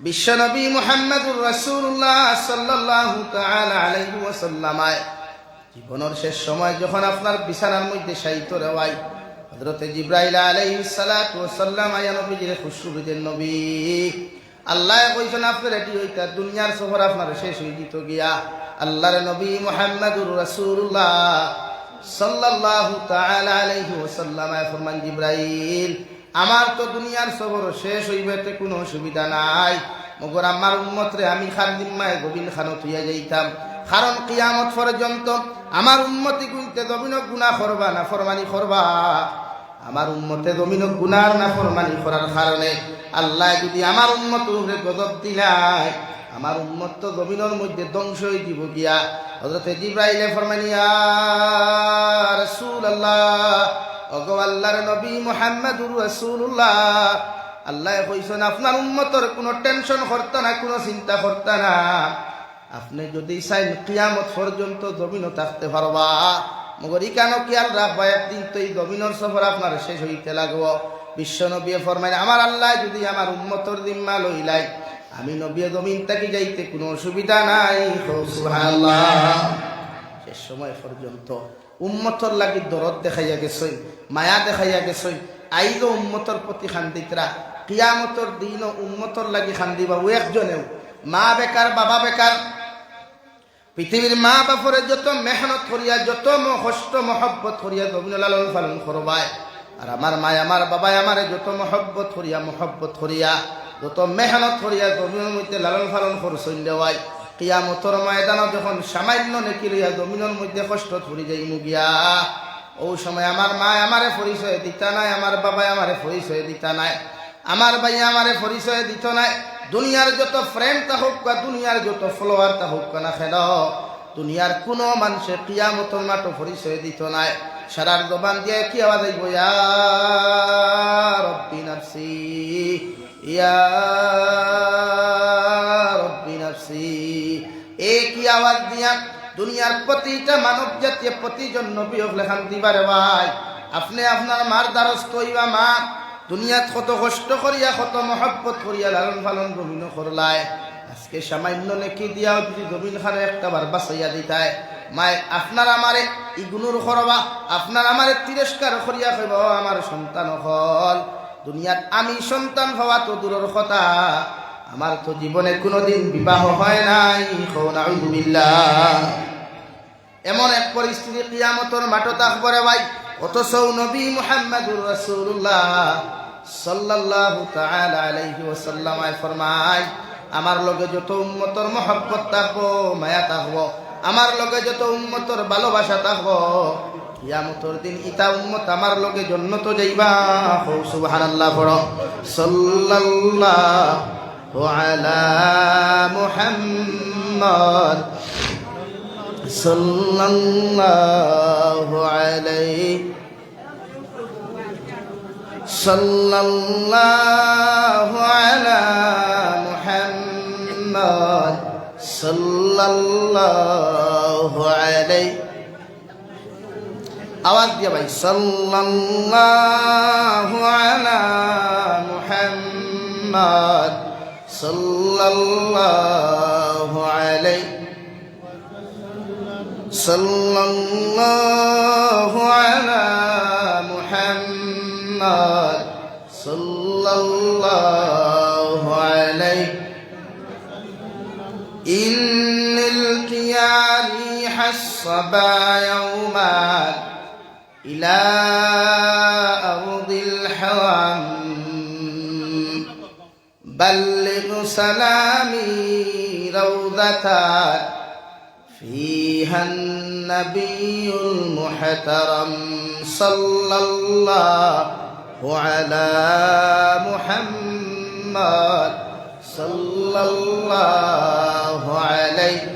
বিশ্বনবী মুহাম্মদুর রাসূলুল্লাহ সাল্লাল্লাহু তাআলা আলাইহি ওয়াসাল্লামায় জীবনের শেষ সময় যখন আপনার বিছানার মধ্যে শায়িত রেওয়াই হযরতে জিব্রাইল আলাইহিস সালাতু ওয়াসাল্লাম আয়া নবীজির খুশরুদের নবী। আল্লাহ কইছেন আপনার এটি হইতা দুনিয়ার সফর আপনার শেষ হয়ে দিত গিয়া। আল্লাহর নবী মুহাম্মদুর রাসূলুল্লাহ সাল্লাল্লাহু তাআলা আলাইহি ওয়াসাল্লাম ফরমান জিব্রাইল আমার তো দুনিয়ার সবর শেষ হইবেতে কোনো অসুবিধা নাই। মগর আমার উম্মতরে আমি খান দিম্মায় গোবিন খানত হইয়া যাইতাম। কারণ কিয়ামত পর্যন্ত আমার উন্মতি গুনতে দমিন গুণা করবা না ফরমানি করবা। আমার উন্মতে দমিন গুনার না ফরমানি করার কারণে আল্লাহ যদি আমার উন্মত উপরে গজব দিলাই, আমার উন্মত তো জমিনের মধ্যে ধ্বংস হয়ে দিব গিয়া। হজরতে জিব্রাইলে ফরমানিয়া রসুল আল্লাহ অগো আল্লাহর নবী মোহাম্মদুর রসুল্লাহ আল্লাহ কইছেন, আপনার উন্মতর কোনো টেনশন করতে না, কোনো চিন্তা করতে না। আপনি যদি চাইন কিয়ামত পর্যন্ত জমিনও থাকতে পারবা। মগর কেন খেয়াল রাখবা, একদিন তো এই জমিনের সফর আপনার শেষ হইতে লাগবো। বিশ্ব নবী ফরমাইন, আমার আল্লাহ যদি আমার উন্মতর দিম্মা লইলাই, আমি নবী জমিন তাকি যাইতে কোনো অসুবিধা নাই। শেষ সময় পর্যন্ত উম্মতর লাগি দরদ দেখাইয়া গেছই মায়া দেখাইয়া গেছই আইলো উম্মতর প্রতি খান্দিতরা কিয়ামতর দিন উম্মতর লাগি খান্দিবা ও একজনেও। মা বেকার বাবা বেকার পৃথিবীর মা বাপরে যত মেহনত করিয়া যত কষ্ট, মহব্বত করিয়া গবিন লালন পালন করবায় আর আমার মায় আমার বাবাই আমারে যত মহব্বত করিয়া মহব্বত করিয়া যত মেহনত করিয়া গবিনের মধ্যে লালন পালন করছেন দেওয়াই কিয়ামতর ময়দান যখন সামান্য নেকি লইয়া জমিনের মধ্যে কষ্ট ধরি যাই মুগিয়া। ও সময় আমার মা আমারে পরিচয় দিতা নাই, আমার বাবাই আমারে পরিচয় দিতা নাই, আমার ভাই আমারে পরিচয় দিত নাই। দুনিয়ার যত ফ্রেন্ড তা হোক বা দুনিয়ার যত ফলোয়ার তা হোক না খেল দুনিয়ার কোনো মানুষে কিয়ামতর মাটো পরিচয় দিত নাই। সারার দোকান দিয়ে কি আওয়াজ আইব? রব্বি নাফসি, ইয়া রব্বি নাফসি। এ কি আওয়াজ দিয়া দুনিয়ার প্রতিটা মানব জাতীয় প্রতিজন নবী হলে খান দিবারে ভাই। আপনি আপনার মার দ্বারস্থ হইবা মা, দুনিয়াত কত কষ্ট করিয়া, কত মহব্বত করিয়া লালন পালন জমিন করলায়। আজকে সামান্য নেকি দিয়াও যদি জমিন খানে একটা বার বাঁচাইয়া দিতায়। মায়, আপনার আমারে ইগুনুর করবা, আপনার আমারে তিরস্কার করিয়া কইব আমার সন্তান হল দুনিয়াত আমি সন্তান হওয়া তো দূরের কথা। আমার তো জীবনে কোনোদিন বিবাহ হয় নাই এমন এক পরিস্থিতি কিয়ামতর মাঠো তাকবরে ভাই, অথচ নবী মুহাম্মদুর রাসূলুল্লাহ সাল্লাল্লাহু তাআলা আলাইহি ওয়াসাল্লাম ফরমায়, আমার লগে যত উম্মতর মহব্বত থাকব, মায়া থাকব, আমার লগে যত উম্মতর ভালোবাসা থাকব, কিয়ামতর দিন ইতা উম্মত আমার লগে জন্নত যাইবা সুবহানাল্লাহ পড়ো, সাল্লাল্লাহু। আলা মুহাম্মদ সাল্লাল্লাহু আলাইহি সাল্লাল্লাহু আলা মুহাম্মদ সাল্লাল্লাহু আলাইহি আওয়াজ দিয়ে ভাই, সাল্লাল্লাহু আলা মুহাম্মদ। صلى الله عليه صلى الله على محمد صلى الله عليه إن القيام ريح الصبا يوما إلى بلغ سلامي روضة فيها النبي المحترم صلى الله على محمد صلى الله عليه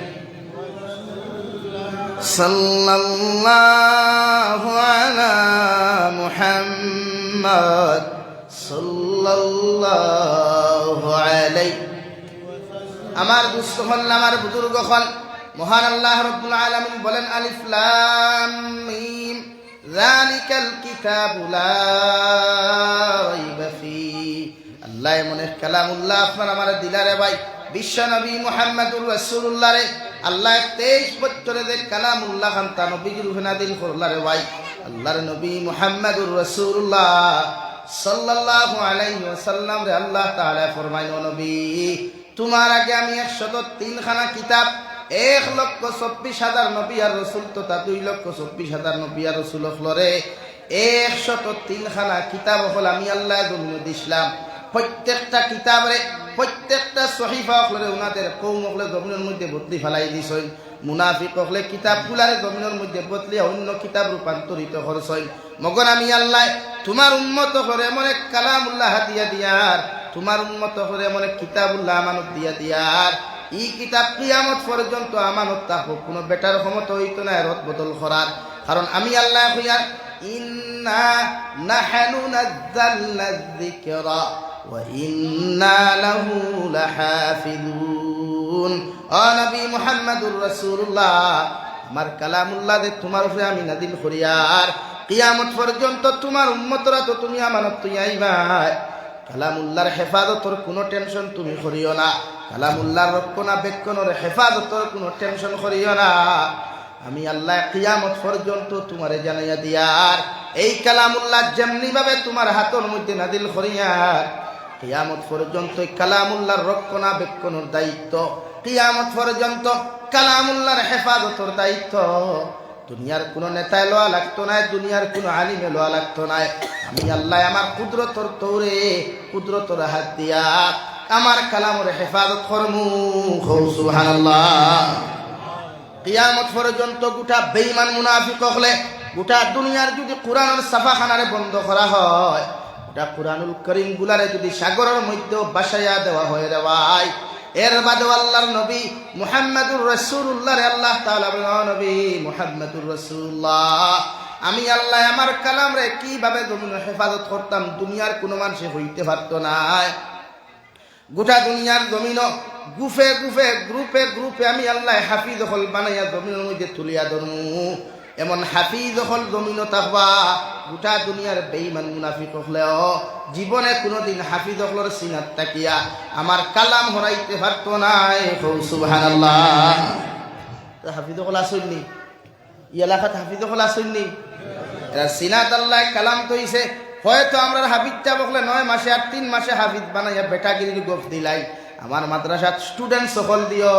صلى الله على محمد صلى الله আমার দুস্থ হল আমার বুজুর্গ হল মহান আল্লাহ রব্বুল আলামিন বলেন আলিফ লাম মিম, যালিকাল কিতাবু লা রাইবা আল্লাহ এক কালামুল্লাহ আপনার আমার দিলারে ভাই, বিশ্ব নবী মোহাম্মদুর রসুল্লাহ রে। আল্লাহ তেইশ বছরে যে কালামুল্লাহ খান, তা নবীজির হুনাদিল করলারে ভাই। আল্লাহর নবী মোহাম্মদুর রসুল্লাহ সাল্লাল্লাহু আলাইহি রে আল্লাহ নবী আগে আমি এক লক্ষ নবী আর রসুল তো তা দুই লক্ষ নবী হলরে আমি আল্লাহ দিছিলাম। প্রত্যেকটা কিতাবরে প্রত্যেকটা সহিফা হলে ওনাদের কৌম জমিনের মধ্যে বদলি ফেলাই দিছই মুনাফিক হলে কিতাবগুলারে জমিনের মধ্যে বদলি অন্য কিতাব রূপান্তরিত করছই মগন আমি আল্লাহ, তোমার উন্মত করে এমন এক কালামুল্লাহ দিয়া দিয়ার, তোমার উন্মত করে এমন এক কিতাবুল্লাহ আমানত দিয়া দিয়ার। ই কিতাব কিয়ামত পর্যন্ত আমানত তাহো কোনো বেটার ক্ষমতা হইতো না রদ বদল করার। কারণ আমি আল্লাহ হইয়ার ইন্না নাহানু নাজ্জালনা যিকরা, ওয়া ইন্না লাহু লাহাফিজুন। ও নবী মুহাম্মদুর রাসূলুল্লাহ, আমার কালামুল্লাহ তোমার উপরে আমি নাদিল করিয়ার কিয়ামত পর্যন্ত তোমার উম্মতরা তো তুমি আমানত তুই আইবাই। কালামুল্লাহর হেফাজতর কোনো টেনশন তুমি করিও না। কালামুল্লাহর রক্ষণাবেক্ষণের হেফাজতর কোনো টেনশন করিও না। আমি আল্লাহ কিয়ামত পর্যন্ত তোমারে জানাইয়া দিয়ার এই কালামুল্লাহ যেমনি ভাবে তোমার হাতের মধ্যে নাদিল করিয়ার কিয়ামত পর্যন্ত এই কালামুল্লাহর রক্ষণাবেক্ষণের দায়িত্ব কিয়ামত পর্যন্ত কালামুল্লাহর হেফাজতর দায়িত্ব। দুনিয়ার কোন নেতায় লোয়া লাগতো না দুনিয়ার কোন আলিমে লোয়া লাগতো না আমি আল্লাহ আমার কুদরতর তৌরে, কুদরতর হাত দিয়া আমার কালামর হেফাজত করমু। কিয়ামত পর্যন্ত গোটা বেইমান মুনাফিক হলে গোটা দুনিয়ার যদি কোরআনের সাফাখানারে বন্ধ করা হয়, গোটা কোরআনুল করিম গুলারে যদি সাগরের মধ্যেও বাসাইয়া দেওয়া হয় রে এর বাদে আল্লাহর নবী মুহাম্মাদুর রাসূলুল্লাহ রে আল্লাহ তাআলা নবী মুহাম্মাদুর রাসূলুল্লাহ, আমি আল্লাহ আমার কালাম রে কীভাবে হেফাজত করতাম? দুনিয়ার কোনো মানুষে হইতে পারতো না। গোটা দুনিয়ার জমিন গুফে গুফে, গ্রুপে গ্রুপে আমি আল্লাহ হাফিজ হল বানাইয়া জমিনের মধ্যে তুলিয়া ধরমু। এমন হাফিজ হল জমিন থাকবা গোটা দুনিয়ার বেইমান মুনাফিক হলেও জীবনে কোনোদিন হাফিজ হলর সিনাত তাকিয়া আমার কালাম হরাইতে পারতো নাই। সুবহান আল্লাহ হাফিজ হল আসেননি ই এলাকাত হাফিজ হল আসেননি এরা সিনাত আল্লাহ কালাম তৈছে হয়তো আমরা হাফিজটা বকলে নয় মাসে আর তিন মাসে হাফিজ বানাইয়া বেটাগিরির গোফ দিলাই। আমার মাদ্রাসাত স্টুডেন্ট সকল দিও।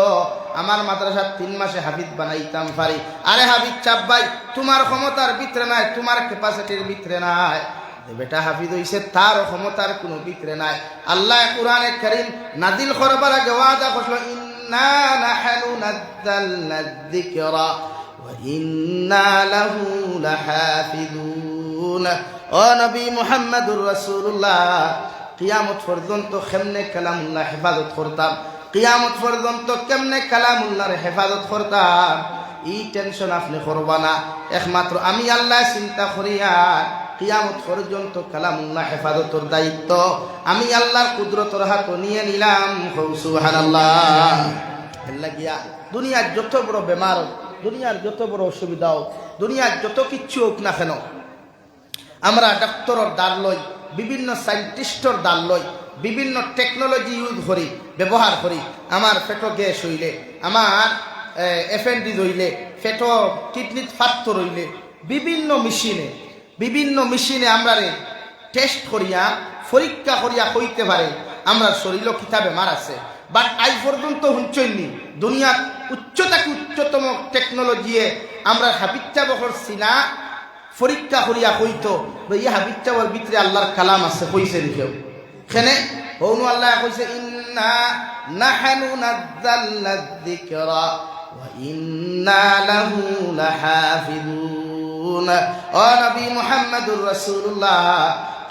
আমার মাদ্রাসাত তিন মাসে হাফিজ বানাইতাম পারি আরে হাফিজ চাপ ভাই, তোমার ক্ষমতার ভিতরে নাই, তোমার ক্যাপাসিটির ভিতরে নাই। বেটা হাফিজ হইছে, তার ক্ষমতার কোনো ভিতরে নাই। আল্লাহ কোরআনে করিম নাদিল করবার আগে ওয়াদা করল ইন্না নাহনু নাযালনা যিকরা, ওয়া ইন্না লাহু লাহাফিজুন। ও নবী মুহাম্মদুর রাসূলুল্লাহ কিয়ামত পর্যন্ত কেমনে কালামুল্লাহ হেফাজত করতাম? কিয়ামত পর্যন্ত কেমনে কালামুল্লাহর হেফাজত করতাম? ই টেনশন আপনি করবা না। একমাত্র আমি আল্লাহ চিন্তা করিয়া কিয়ামত পর্যন্ত কালামুল্লাহ হেফাজতর দায়িত্ব। আমি আল্লাহর কুদরতর হাত নিয়ে নিলাম। সুবহানাল্লাহ। লাগিয়া দুনিয়ার যত বড় বেমার দুনিয়ার যত বড় অসুবিধা হোক, দুনিয়ার যত কিচ্ছু হোক না কেন, আমরা ডাক্তরের দ্বার লই বিভিন্ন সাইন্টিস্টর দ্বার লই বিভিন্ন টেকনোলজি ইউজ করি ব্যবহার করি আমার পেটো গ্যাস হইলে আমার এফএনডি হইলে পেটো কিডনিত ফাত্তর হইলে, বিভিন্ন মেশিনে বিভিন্ন মেশিনে আমরা টেস্ট করিয়া, পরীক্ষা করিয়া কইতে পারে আমরা শরীর কিতাবে মার আছে। বাট আজ পর্যন্ত হুঞ্চইনি দুনিয়ার উচ্চতাকে উচ্চতম টেকনোলজিয়ে আমরা হাবিচ্চা বহর সিনা পরীক্ষা করিয়া কইতো ই হাবিচ্চাবর ভিতরে আল্লাহর কালাম আছে, কইছে দেখেও। খেনে হৌনু আল্লাহ কইছে, ইন্না নাহানু নাজ্জালনা যিকরা, ওয়া ইন্না লাহু লাহাফিজুন। ও নবী মুহাম্মদুর রাসূলুল্লাহ,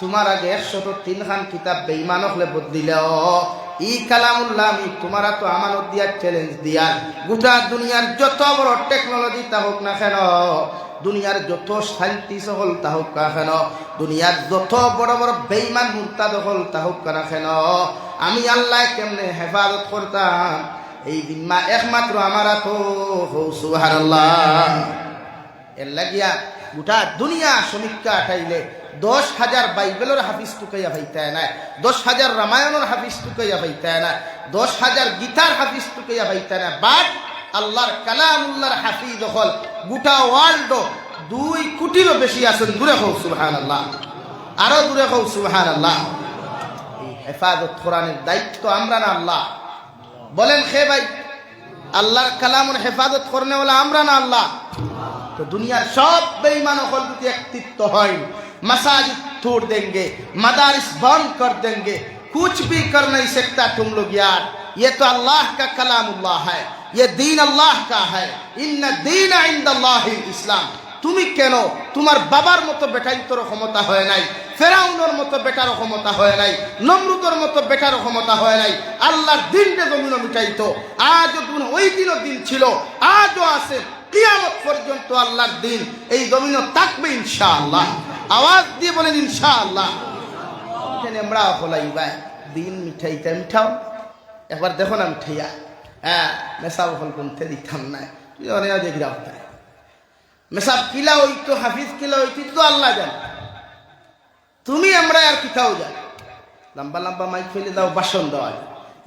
তোমার আগে একশত তিন খান কিতাব বেঈমান হলে বদলিলেও ই কালামুল্লাহ, আমি তোমারা তো আমানত দিয়ার চ্যালেঞ্জ দিয়ার। গোটা দুনিয়ার যত বড় টেকনোলজি তা হোক না কেন, দুনিয়ার যত শান্তি সকল তা হোক না কেন, দুনিয়ার যত বড় বড় বেইমান মুক্তাদ হল তা হোক না কেন, আমি আল্লাহ কেমনে হেফাজত করতাম? এই দিনমা একমাত্র আমারা তো সুহার এর লাগিয়া গোটা দুনিয়া সমীক্ষা আঠাইলে দশ হাজার বাইবেলের হাফিজ টুকাইয়া ভাইতায় না দশ হাজার রামায়ণের হাফিজ টুকাইয়া ভাইতায় না দশ হাজার গীতার হাফিজ টুকাইয়া ভাইতায় না বাট আল্লাহর কালামুল্লাহর হাফিজ হল গোটা ওয়ার্ল্ড দুই কোটিরও বেশি আছেন, দূরে হোক সুবহান আল্লাহ আরও দূরে হোক সুবহান আল্লাহ হেফাজত কোরআনের দায়িত্ব আমরা না আল্লাহ। বলেন খে ভাই আল্লাহর কালামের হেফাজত করনে বলে আমরা না আল্লাহ तो दुनिया सब बेईमानों को भी एकत्रित হয় मसाजिद तोड़ देंगे मदारिस बंद कर देंगे कुछ भी कर नहीं सकता तुम लोग यार ये तो अल्लाह का कलामुल्लाह है ये दीन अल्लाह का है इन दीन इंद अल्लाह इस्लाम তুমি কেন তোমার বাবার মতো বেটাই ক্ষমতা হয় নাই? ফেরাউনের মতো বেটারও ক্ষমতা হয় নাই, নমরুদের মতো বেটারও ক্ষমতা হয় নাই। আল্লাহর দিনটা জমিন মিটাইতো। আজও ওই দিনও দিন ছিল, আজও আছে কিয়ামত পর্যন্ত আল্লাহর দিন। এই জমিন থাকবে ইনশাআল্লাহ। আওয়াজ দিয়ে বলেন ইনশাআল্লাহ। আমরা হলাই ভাই, দিন মিঠাইতে মিঠাও একবার দেখো না মিঠাইয়া হ্যাঁ মেসাব হল কোনতে দিতাম না। অনেক দেখি মেসাব কিলা হইতো হাফিজ কিলা হইতো তো আল্লাহ জান তুমি আমরা আর কিতাও জান लंबा लंबा माइक फैले दाओ भाषण दो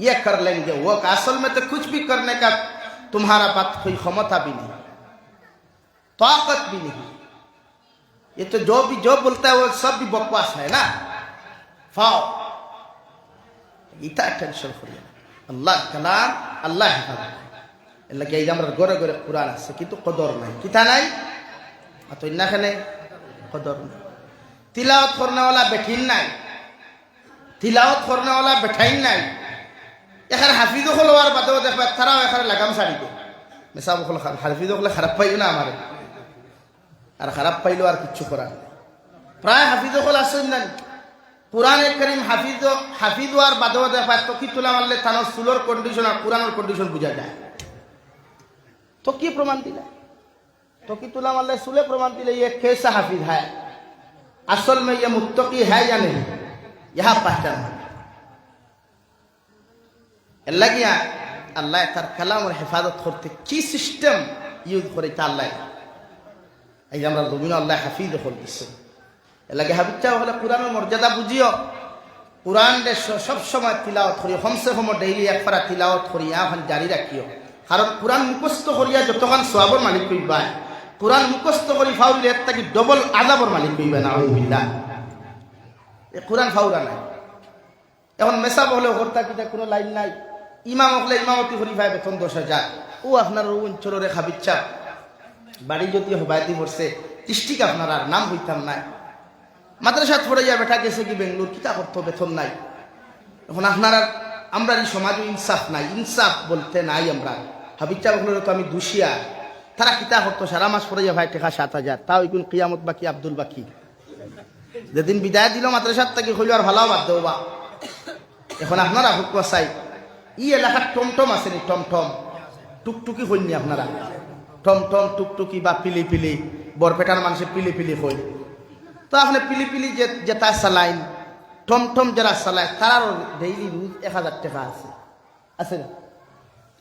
ये कर लेंगे वो असल में तो कुछ भी करने का तुम्हारा पास कोई क्षमता भी नहीं ताकत भी नहीं ये तो जो भी जो बोलता है वो सब भी बकवास है ना फाओ इतना टेंशन करिए अल्लाह कलाम अल्लाह हेफाजत লাগে এই যে আমরা গড়ে গড়ে কোরআন আছে কিন্তু কদর নাই কিতা নাই অত ইন্নাখানে কদর নাই তিলাওয়াত করনেওয়ালা বেঠিন নাই তিলাওয়াত করনেওয়ালা বেঠাইন নাই এখানে হাফিজ হল আর বাদেও দেখবে তারাও এখানে লাগাম সারি দে মেসাব হল হাফিজ হলে খারাপ পাইও না আমার আর খারাপ পাইলেও আর কিচ্ছু করার নাই প্রায় হাফিজ হল আসেন না কোরআনে করিম হাফিজ হাফিজ আর বাদেও দেখবে তো কি তোলা মারলে তানোর চুলোর কন্ডিশন আর কোরআনের কন্ডিশন বোঝা যায় तो की प्रमाण दिला तो की तुला मला सुले प्रमाण दिले ये कैसा हाफिज है असल में ये मुत्तकी है या नहीं यह पहचान अल्लाह किया अल्लाह तार कलाम और हिफाजत करते की सिस्टम यूज করে তা আল্লাহ এই যে আমরা দুদিন আল্লাহ হাফিজ হল দিচ্ছে এলাকে হাফিজটা হলে কোরআনের মর্যাদা বুঝিও কোরআন সব সময় তিলাওয়াত করি কমসে কম ডেইলি এক পারা তিলাওয়াত করি এখন জারি রাখিও কারণ কোরআন মুখস্থ করিয়া যতক্ষণ সোয়াবর মালিক কইবা কোরআন মুখস্থ করি ফাউল এর থাকি ডবল আজাবর মালিক কইবা না বিল্লাহ এ কোরআন ফাউরা নাই। এখন মেসাব হলে হরতা কিতা কোনো লাইন নাই। ইমাম হলে ইমামতি করি ভাই বেতন দশ হাজার। ও আপনার ও অঞ্চলের খাবিচ্ছা। বাড়ি যদি হবায়তি পড়ছে ডিস্ট্রিক আপনার আর নাম হইতাম নাই। মাদ্রাসা ছড়াইয়া বেটা গেছে কি বেঙ্গলোর, কিতা করতো বেতন নাই। এখন আপনার আমরা এই সমাজে ইনসাফ নাই। ইনসাফ বলতে নাই আমরা। হাবিচ্চা বলল তো আমি দুশিয়া তারা কিতা করতো? সারা মাস পরে ভাই, টেকা সাত হাজার। তাও ইকুন কিয়ামত বাকি, আব্দুল বাকি। যেদিন বিদায় দিল মাদ্রাসার থেকে হইল আর ভালো বাদ দেবো এখন আপনারা হুক চাই, ই এলাকার টমটম আছে নি টমটম। টুকটুকি হইনি আপনারা। টমটম, টুকটুকি বা পিলি পিলি, বরপেটার মানুষের পিলি পিলি হই তো আপনি পিলি পিলি যে, যেটা চালাইন, টমটম যারা চালায় তার ডেইলি রুজ এক হাজার টাকা আছে। আছে না?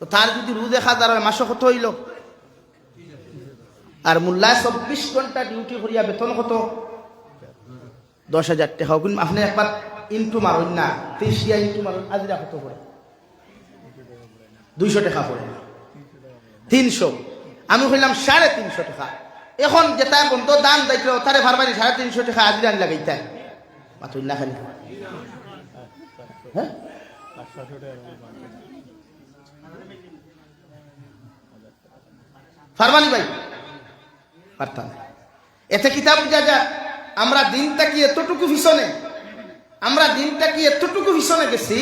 তো তার যদি রুজ হাজার মাসে কত হইল? আর মোল্লায় চব্বিশ ঘণ্টা ডিউটি করিয়া বেতন কত? দশ হাজার টাকা। কিন্তু আপনি একবার ইন্টু মারুন না দিয়া ইন্টু মারুন, আজিরা কত পড়ে? দুইশো টাকা পড়ে। তিনশো। আমি কইলাম সাড়ে তিনশো টাকা। এখন যেটা বন্ধ দান দায়িত্ব তারে ভারবারি সাড়ে তিনশো টাকা আজিরা লাগাইতে না খালি। হ্যাঁ? ফারমানি ভাই। পারতাম। এতে কিতাব বুঝা যা আমরা দিনটা কি এতটুকু ভীষণে, আমরা দিনটা কি এতটুকু ভীষণে গেছি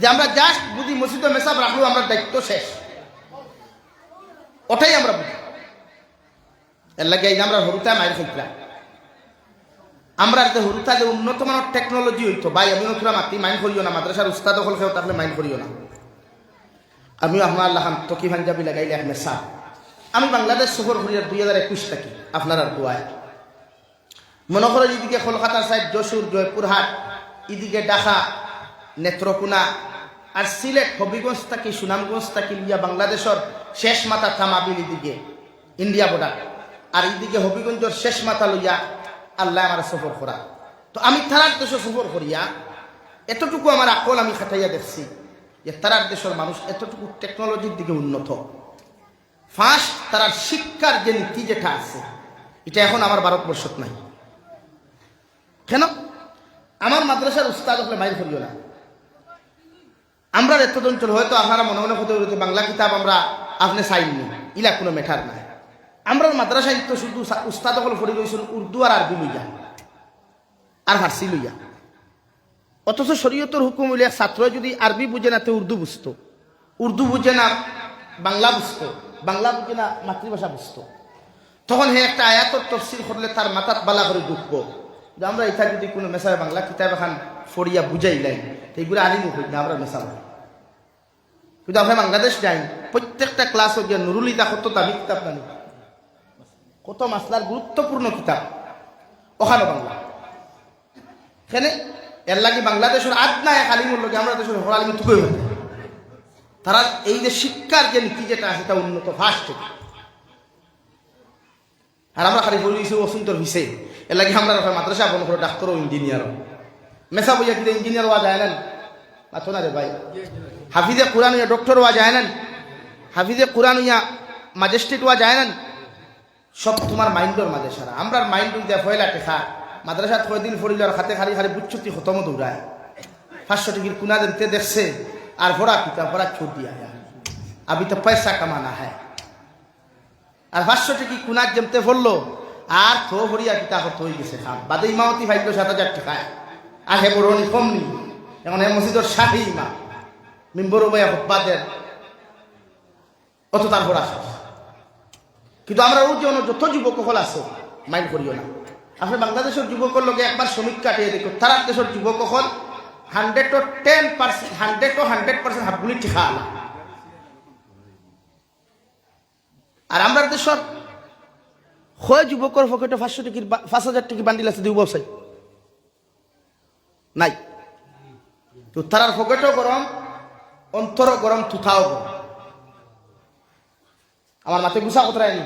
যে আমরা জাস্ট বুঝি মসজিদে মেসাব রাখল আমরা দায়িত্ব শেষ। ওটাই আমরা বুঝি। এর লাগে এই আমরা হরুতা মায়ের খাইছিলাম। আমরা যে হুরুতা যে উন্নত মানের টেকনোলজি হইতো, ভাই আমি নতুন মাতি, মাইন করিও না, মাদ্রাসার উস্তাদ হল খেও তাহলে মাইন করিও না। আমি আপনার আল্লাহ তকি পাঞ্জাবি লাগাইলে সাহ আমি বাংলাদেশ সফর করি দুই হাজার একুশ থাকি আপনার দোয়ায় মনে করো এদিকে কলকাতার সাইড যশোর জয়পুরহাট এদিকে ঢাকা নেত্রকোনা আর সিলেট হবিগঞ্জ থাকি সুনামগঞ্জ থাকি লিয়া বাংলাদেশের শেষ মাথা থামাবিল এদিকে ইন্ডিয়া বর্ডার আর এদিকে হবিগঞ্জের শেষ মাথা লইয়া আল্লাহ আমার সফর করা তো আমি তারার দেশে সফর করিয়া এতটুকু আমার আকল আমি খাটাইয়া দেখছি যে তারার দেশের মানুষ এতটুকু টেকনোলজির দিকে উন্নত। ফার্স্ট তারার শিক্ষার যে নীতি যেটা আছে, এটা এখন আমার ভারতবর্ষত নাই। কেন? আমার মাদ্রাসার উস্তাদ হলে মাইল করিও না। আমরা এত অঞ্চল হয়তো আপনারা মনে মনে হতে বলতে বাংলা কিতাব আমরা আপনি চাইনি ইলা কোনো ম্যাটার নাই। আমরা মাদ্রাসায় তো শুধু উস্তাদ হল পড়ে রয়েছেন উর্দু আর আরবি লইয়া, আর ফার্সি লইয়া। অথচ শরীয়তর হুকুম এক ছাত্র যদি আরবি বুঝে না, তে উর্দু বুঝতো। উর্দু বুঝে না, বাংলা বুঝতো। বাংলা বুঝে না মাতৃভাষা বুঝতো। তখন হে একটা আয়াতর তফসিল করলে তার মাথাত বালা করে ঢুকবো। যে আমরা এটা যদি কোনো মেসায় বাংলা কিতাব এখন ফড়িয়া বুঝাইলাই তো এইগুলো আলিমু হই না, আমরা মেশাব কিন্তু আমরা বাংলাদেশ যাই, প্রত্যেকটা ক্লাস গিয়ে নুরুল ইতা কত দামি কিতাব জানি। কত মাসলার গুরুত্বপূর্ণ কিতাব। ওখানে বাংলা। এখানে এর লাগে বাংলাদেশের আদ না এক আলিমুর লোকে আমরা দেশের আলিম তুকে তারা এই যে শিক্ষার যে নীতি যেটা, সেটা উন্নত ফার্স্ট আর আমরা খালি বলিছি অসুন্তর হিসে এর লাগে আমরা মাদ্রাসা বন্ধ করে ডাক্তার ও ইঞ্জিনিয়ার মেসা বইয়া কিন্তু ইঞ্জিনিয়ার হওয়া যায় না? মাথো না রে ভাই। হাফিজে কোরআন হইয়া ডক্টর হওয়া যায় না? হাফিজে কোরআন হইয়া ম্যাজিস্ট্রেট হওয়া যায় না? সব তোমার মাইন্ডর মাঝে সারা আমরা মাইন্ড দিয়া ফয়লা টেখা। মাদ্রাসাত কয়দিন ফরিল আর হাতে খালি খালি বুচ্ছুতি খতম দৌড়ায়। পাঁচশো টিকির কুনা দিতে দেখছে। আর ভরা পিতা ভরা ছুট দিয়া है अभी तो पैसा कमाना है আর পাঁচশো টিকি কুনার জমতে পড়লো আর থো ভরিয়া কিতা হত হয়ে গেছে খাম বাদে ইমামতি ভাগ্য সাত হাজার টাকায় আর হে বড়নি কম নি এখন হে মসজিদর শাহি ইমা মিম্বর বইয়া হব্বাদের অত তার ভরা শেষ কিন্তু আমরা ওই যে অন্য যত যুবক হল আছে মাইন্ড করিও না আপনি বাংলাদেশের যুবকের লগে একবার শ্রমিক কাটিয়ে দেখো তারা দেশের যুবক হল হান্ড্রেড ও টেন পার্সেন্ট, হান্ড্রেড ও হান্ড্রেড পার্সেন্ট হাফগুলি ঠিকা আলা আর আমরা দেশের হয় যুবকর পকেটে পাঁচশো টিকির পাঁচ হাজার টিকি বান্ডিল আছে দুই বছর নাই। তো তারার পকেটও গরম অন্তর গরম তুথাও গরম। আমার মাথে গুছা কতরাই নি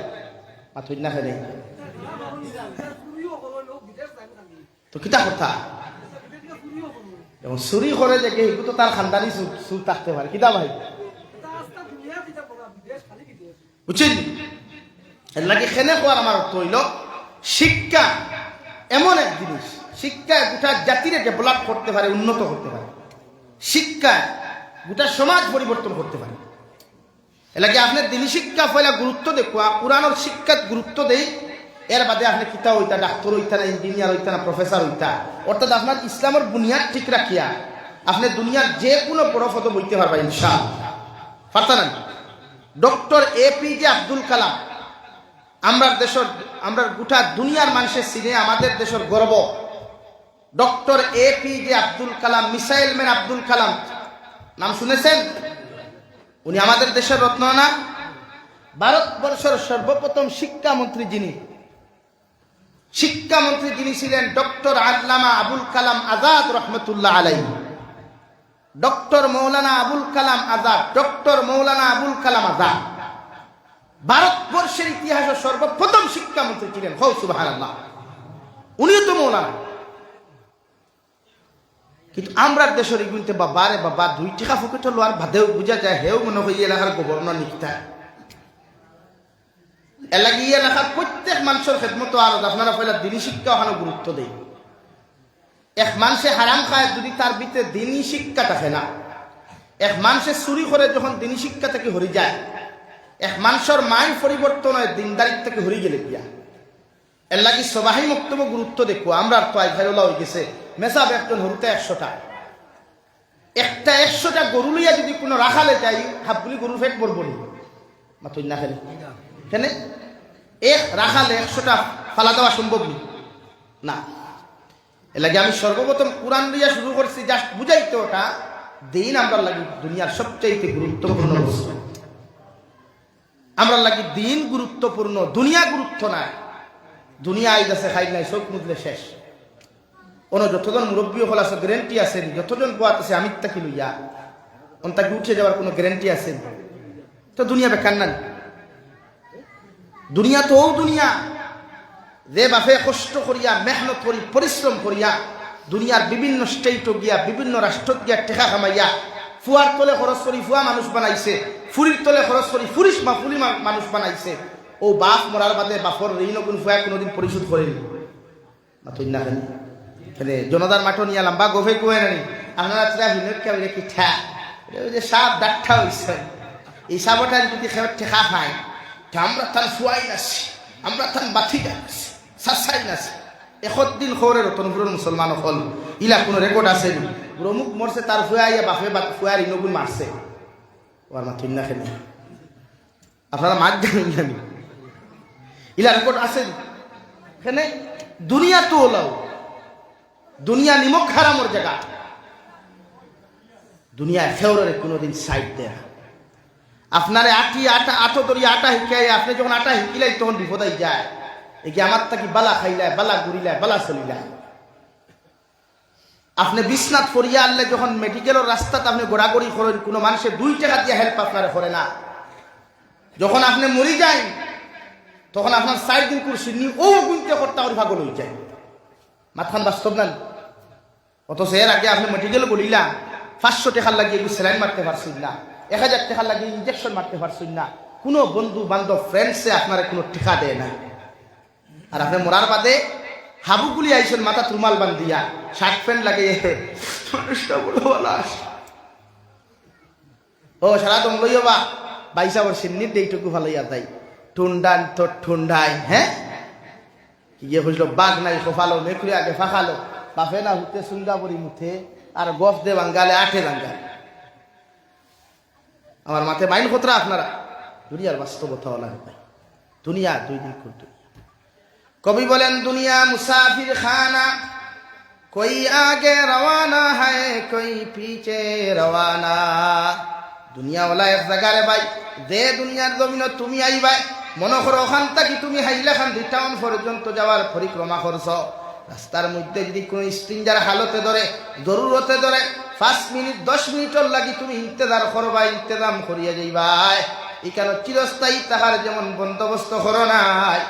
মাথুই না ফেলে তো কিতা কথা? এবং চুরি করে যে সেইটো তো তার খানদানি চুর থাকতে পারে। কিতা ভাই? বুঝছেন? লাগে খেনে কোয়ার আমার অর্থ হইল, শিক্ষা এমন এক জিনিস। শিক্ষা গোটা জাতিরে ডেভেলপ করতে পারে, উন্নত করতে পারে। শিক্ষা গোটা সমাজ পরিবর্তন করতে পারে। এলাকে আপনার দিনী শিক্ষা পয়লা গুরুত্ব দেখুয়া পুরানোর শিক্ষাত গুরুত্ব দেই। এর বাদে আপনি কিতা হইতা, ডাক্তার হইতা না ইঞ্জিনিয়ার হইতা না প্রফেসর হইতা। অর্থাৎ আপনার ইসলামের বুনিয়াদ ঠিক রাখিয়া আপনি দুনিয়ার যে কোনো বড় পদ বইতে পারবা ইনশা পারতা না doctor A P J Abdul Kalam আমরা দেশের আমরা গোটা দুনিয়ার মানুষের সিনে আমাদের দেশের গর্ব। Doctor A P J Abdul Kalam, missile man Abdul Kalam, নাম শুনেছেন? উনি আমাদের দেশের রত্ন না? ভারতবর্ষের সর্বপ্রথম শিক্ষামন্ত্রী যিনি শিক্ষামন্ত্রী যিনি ছিলেন ডক্টর আল্লামা আবুল কালাম আজাদ রহমতুল্লাহ আলাই ডক্টর মৌলানা আবুল কালাম আজাদ, ডক্টর মৌলানা আবুল কালাম আজাদ। ভারতবর্ষের ইতিহাসে সর্বপ্রথম শিক্ষামন্ত্রী ছিলেন হৌ সুবাহ উনিও তো মৌলানা। কিন্তু আমরা দেশের এগুলিতে বাবা রে বাবা দুই টাকা ফুকেটে লোয়ার বাদেও বুঝা যায় হেও মনে হয় এলাকার গভর্নর নিকিতা এলাকা এলাকার প্রত্যেক মানুষের খেদমত আর আপনারা পয়লা দিনী শিক্ষা ওখানে গুরুত্ব দেয়। এক মানুষে হারাম খায় যদি তার ভিতরে দিনী শিক্ষা থাকে না। এক মানুষে চুরি করে যখন দিনী শিক্ষা থেকে হরি যায়, এক মানুষের মাইন্ড পরিবর্তন হয় দিনদারিত থেকে হরি গেলে বিয়া এর লাগি সবাই বক্তব্য গুরুত্ব দেখো আমরা তো আই ভাইওলা হয়ে গেছে। মেসাব একজন, হরুতে একশোটা। একটা একশোটা গরু লইয়া যদি কোনো রাখালে যাই, হাফগুলি গরুর ফেট পড়ব নি। মাতুই না খেলে। কেনে? এক রাখালে একশোটা ফালা দেওয়া সম্ভব নি না। এর লাগে আমি সর্বপ্রথম কোরআন দিয়া শুরু করছি, জাস্ট বুঝাইতে ওটা। দিন আমরা লাগি দুনিয়ার সবচাইতে গুরুত্বপূর্ণ বস্তু। আমরা লাগি দিন গুরুত্বপূর্ণ, দুনিয়া গুরুত্ব নাই। দুনিয়া আইদ আছে খাই নাই, চোখ মুদলে শেষ। অন্য যতজন মুরব্বী হল আছে গ্যারেন্টি আছে, যতজন পোয়াত আছে আমি তাকে লইয়া? অন তাকে উঠে যাওয়ার কোনো গ্যারেন্টি আছে? তো দুনিয়া বেকার না দুনিয়া তো দুনিয়া। যে বাপে কষ্ট করিয়া, মেহনত করি পরিশ্রম করিয়া দুনিয়ার বিভিন্ন স্টেটও গিয়া, বিভিন্ন রাষ্ট্র গিয়া টেকা খামাইয়া ফুয়ার তলে খরচ করি ফুয়া মানুষ বানাইছে ফুরির তলে খরচ করি ফুরিস মা ফুলি মানুষ বানাইছে ও বাপ মরার বাদে বাপর ঋণ কোন ফুয়া কোনোদিন পরিশোধ করেনি মাতুই জনতার মাঠও নিয়ে লম্বা গোফে কুয়ে নানি আপনারা তিরা কে ঠা যে সাপ ডাঠা হইছে এই সাপটা যদি ঠেকা খায়। আমরা তার ফুয়াই নাছি, আমরা তার বাথি নাছি সাসাই নাছি। এসত দিন খবরে রতনপুরের মুসলমান হল, ইলা কোনো রেকর্ড আছে নি? অমুক মরছে, তার ফুয়া ইয়া বাপে ফুয়ার ইনগুন মারছে। ওর মাথুই না খেলে আপনারা মাছ জানেন জানি ইলা রেকর্ড আছে? এখানে দুনিয়া তো ওলাও। দুনিয়া নিমক হারামর জায়গা। দুনিয়া খেউরে কোনোদিন সাইড দেয়। আপনারে আটি, আটা, আটো দরি আটা শিকাই আপনি যখন আটা শিকিলাই তখন বিপদাই যায়। একে আমার তাকি বালা খাইলায়, বালা ঘুরিলায় বালা চলিলায়। আপনি বিশ্বনাথ ফরিয়া আনলে যখন মেডিকেলের রাস্তাতে আপনি গোড়াগড়ি করেন, কোনো মানুষের দুই টাকা দিয়ে হেল্প আপনারা করে না। যখন আপনি মরি যান তখন আপনার সাইড দিন কুরসি নি ও গুনতে করতে আমার ভাগল হয়ে যায়। মাথান বাস্তব না? অথচ এর আগে আপনি মেডিকেল বলিলা পাঁচশো টাকার লাগিয়ে স্যালাইন মারতে পারছেন না। এক হাজার টাকার লাগিয়ে ইঞ্জেকশন মারতে পারছেন না। কোনো বন্ধু, বান্ধব ফ্রেন্ডসে আপনার কোনো টিকা দেয় না। আর আপনি মরার বাদে হাবুগুলি আইসেন মাথা রুমাল বান্ধিয়া, শার্ট প্যান্ট লাগিয়ে। ও, সারা দম লইও বা। বাইসা বর্ষের নিট এইটুকু ভালো ইয়া তাই ঠুন্ডান তো ঠুন্ডাই হ্যাঁ? গিয়ে বুঝলো বাঘ নাই খোফালো মেকুরি আগে ফাঁকালো। বাফে না হুতে সুন্দা মুথে আর গফ দে বাঙ্গালে আঠে বাঙ্গালে। আমার মাথায় বাইন খোতরা আপনারা। দুনিয়ার বাস্তবতা হলা ভাই দুনিয়া, দুই দিন দুনিয়া কবি বলেন, দুনিয়া মুসাফির খানা, কই আগে রওয়ানা হায়, কই পিছে রওয়ানা। দুনিয়া ওলা এক জায়গারে ভাই দে দুনিয়ার জমিন তুমি আইবাই মনে করো ওখান থাকি তুমি হাইলে খান, দুই টাউন পর্যন্ত যাওয়ার পরিক্রমা করছ। রাস্তার মধ্যে যদি কোনো স্ট্রিঞ্জার হালতে ধরে, জরুরতে ধরে পাঁচ মিনিট, দশ মিনিটর লাগি তুমি ইন্তেজার করবা, ইন্তেজাম করিয়া যাইবাই। এখানে চিরস্থায়ী তাহার যেমন বন্দোবস্ত করো নাই।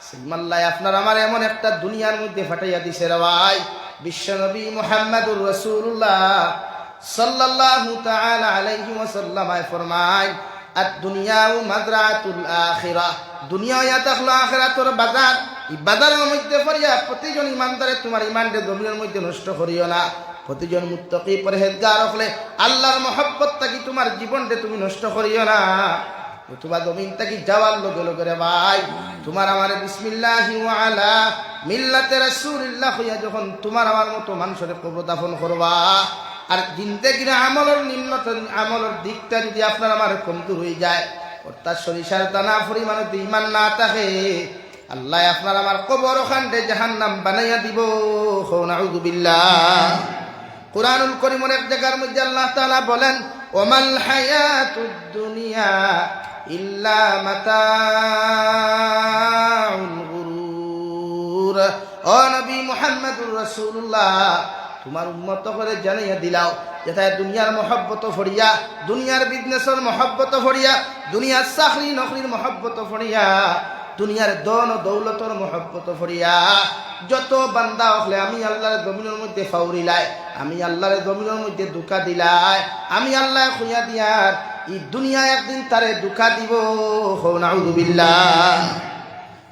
সিলমাল্লায় আপনার আমার এমন একটা দুনিয়ার মধ্যে ফাটাইয়া দিছে রে ভাই। বিশ্বনবী মুহাম্মদুর রাসূলুল্লাহ সাল্লাল্লাহু তাআলা আলাইহি ওয়াসাল্লাম ফরমায়, আদ-দুনিয়াউ মাযরাতুল আখিরাহ দুনিয়া ইয়া তাখলো আখিরাতুর বাজার। এই বাজারের মধ্যে পড়িয়া প্রতিজন ইমানদারে তোমার ইমানকে জমিনের মধ্যে নষ্ট করিও না। প্রতিজন মুত্তাকি পরহেজগার হলে আল্লাহর মহব্বত থাকি তোমার জীবনকে তুমি নষ্ট করিও না। আমার বিসমিল্লাহি আলা মতো আপনার আমার কমজোর হয়ে যায়, অর্থাৎ সরিষার দানা পরিমাণ ইমান না থাকে আল্লাহ আপনার আমার কবর ওখানটে জাহান্নাম বানাইয়া দিব। নাউযুবিল্লাহ কোরআনুল করিমের এক জায়গার মধ্যে আল্লাহ তাআলা বলেন, ওমাল হায়াতুদ দুনিয়া ইল্লা মাতাউল গুরুর। ও নবী মুহাম্মদুর রাসূলুল্লাহ, তোমার উন্মত করে জানাইয়া দিলাও যেটা দুনিয়ার মহব্বত ফড়িয়া, দুনিয়ার বিজনেসের মহব্বত ফড়িয়া, দুনিয়ার চাকরি নকরির মহব্বত ফড়িয়া দুনিয়ার দন দৌলতর মহব্বত ফরিয়া যত বান্দা হলে আমি আল্লাহর জমিনের মধ্যে ফাউরিলাই আমি আল্লাহর জমিনের মধ্যে দুকা দিলাই, আমি আল্লাহ খুঁয়া দিয়ার ই দুনিয়া একদিন তারে দুকা দিব হো নাউযুবিল্লাহ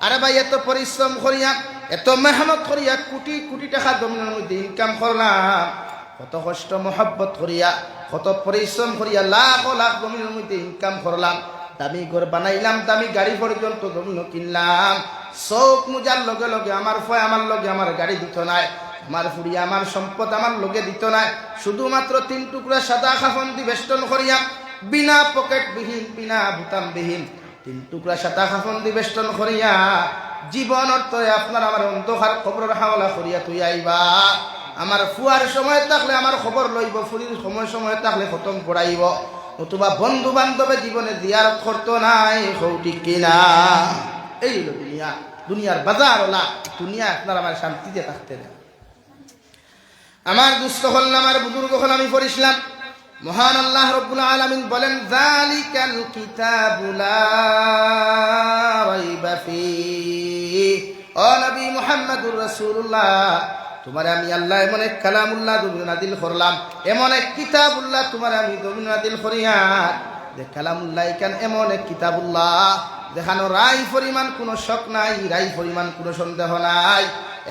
আরে ভাই, এত পরিশ্রম করিয়া, এত মেহনত করিয়া কোটি কোটি টাকা জমিনের মধ্যে ইনকাম করলাম, কত কষ্ট, মহব্বত করিয়া, কত পরিশ্রম করিয়া লাখ লাখ জমিনের মধ্যে ইনকাম করলাম। দামি ঘর বানাইলাম, দামি গাড়ি পর্যন্ত জমিন কিনলাম। চৌক মুজার লগে লগে আমার ফয় আমার লগে আমার গাড়ি দিত নাই। আমার ফুড়িয়া আমার সম্পদ আমার লগে দিত নাই। শুধুমাত্র তিন টুকরা সাদা খাফন দি বেষ্টন করিয়া বিনা পকেট বিহীন, বিনা বুতাম বিহীন তিন টুকরা সাদা খাফন দি বেষ্টন করিয়া জীবন অর্থ আপনার আমার অন্ধকার খবর হাওলা করিয়া তুই আইবা। আমার ফুয়ার সময় থাকলে আমার খবর লইব ফুরির সময় সময় থাকলে খতম পড়াইব নতুবা বন্ধু বান্ধবে জীবনে দিয়ার করতো নাই সৌটি কিনা। এই হলো দুনিয়া। দুনিয়ার বাজার ওলা দুনিয়া আপনার আমার শান্তিতে থাকতে দেয়। আমার দুস্থ হল না, আমার বুজুর্গ হল আমি পড়িছিলাম মহান আল্লাহ রব্বুল আলামিন বলেন জালিকাল কিতাবুলা ও নবী মুহাম্মদুর রাসূলুল্লাহ তোমার আমি আল্লাহ এমন এক কালামুল্লাহ দমিন নাদিল করলাম, এমন এক কিতাব কিতাবুল্লাহ তোমার আমি দমিন নাদিল করিয়ার যে কালামুল্লাহ কেন এমন এক কিতাবুল্লাহ দেখানো রাই পরিমাণ কোনো শখ নাই রাই পরিমাণ কোনো সন্দেহ নাই,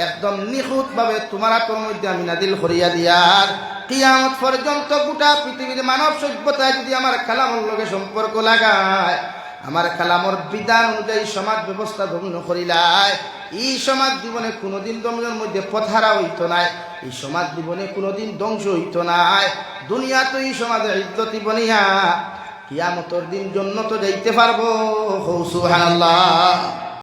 একদম নিখুঁত ভাবে তোমার আতর মধ্যে আমি নাদিল করিয়া দিয়ার কিয়ামত পর্যন্ত গোটা পৃথিবীর মানব সভ্যতায় যদি আমার কালামর লগে সম্পর্ক লাগায় আমার কালামর বিধান অনুযায়ী সমাজ ব্যবস্থা ভগ্ন করিলায় এই সমাজ জীবনে কোনোদিন দমনের মধ্যে পথারা হইত নাই। এই সমাজ জীবনে কোনোদিন ধ্বংস হইত নাই। দুনিয়া তো এই সমাজে ইজ্জতি বনিয়া কিয়ামতর দিন জন্য তো যাইতে পারব। হৌ, সুবহানাল্লাহ।